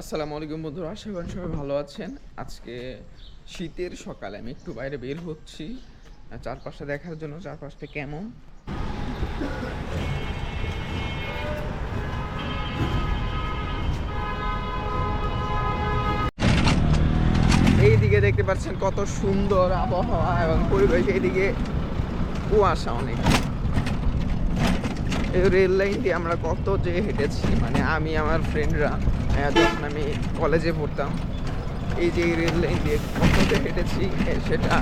আসসালামু আলাইকুম বন্ধুরা, আশা করেন সবাই ভালো আছেন। আজকে শীতের সকালে আমি একটু বাইরে বের হচ্ছি। চারপাশটা দেখার জন্য চারপাশটা কেমন? এইদিকে দেখতে পাচ্ছেন কত সুন্দর আবহাওয়া এবং পরিবেশ এইদিকে কুয়াশা অনেক। এই রেল লাইন দিয়ে আমরা কত যে হেঁটেছি মানে আমি, আমার ফ্রেন্ডরা যখন আমি কলেজে পড়তাম, এই যে রেল লাইন দিয়ে কত যে হেঁটেছি সেটা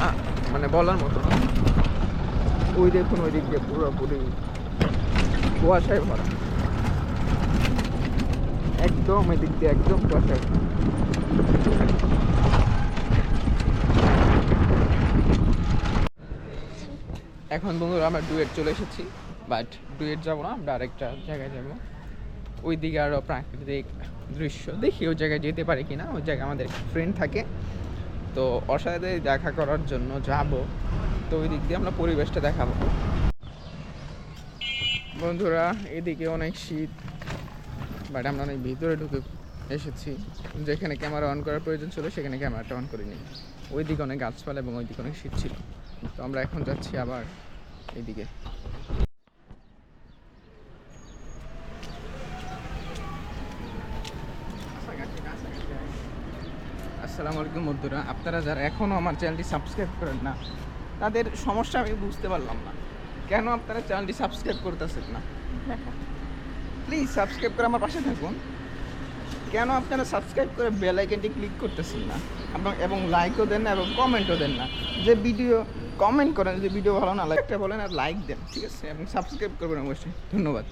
মানে বলার মতো না। ওই দেখুন, ওই দিক দিয়ে পুরোপুরি কুয়াশায় ভরা। একদম এদিক দিয়ে একদম কুয়াশায়। এখন বন্ধুরা, আমরা ডুয়েট চলে এসেছি বাট ডুয়েট যাব না, আমরা আরেকটা জায়গায় যাব। ওই দিকে আরও প্রাকৃতিক দৃশ্য দেখি ওই জায়গায় যেতে পারি কিনা, ওই জায়গায় আমাদের ফ্রেন্ড থাকে। তো ওর সাথে দেখা করার জন্য যাব। তো ওই দিক দিয়ে আমরা পরিবেশটা দেখাবো। বন্ধুরা, এদিকে অনেক শীত বাট আমরা অনেক ভিতরে ঢুকে এসেছি। যেখানে ক্যামেরা অন করার প্রয়োজন ছিল, সেখানে ক্যামেরাটা অন করিনি। ওই দিকে অনেক গাছপালা এবং ওই দিকে অনেক শীত ছিল। তো আমরা এখন যাচ্ছি আবার এইদিকে আসসালামু আলাইকুম বন্ধুরা। আপনারা যারা এখনও আমার চ্যানেলটি সাবস্ক্রাইব করেন না, তাদের সমস্যা আমি বুঝতে পারলাম না। কেন আপনারা চ্যানেলটি সাবস্ক্রাইব করতেছেন না? প্লিজ সাবস্ক্রাইব করে আমার পাশে থাকুন। কেন আপনারা সাবস্ক্রাইব করে বেল আইকনটি ক্লিক করতেছেন না? এবং এবং লাইকও দেন না এবং কমেন্টও দেন না। যে ভিডিও কমেন্ট করেন, যে ভিডিও ভালো না লাগে একটা বলেন আর লাইক দেন, ঠিক আছে? এবং সাবস্ক্রাইব করবেন অবশ্যই। ধন্যবাদ।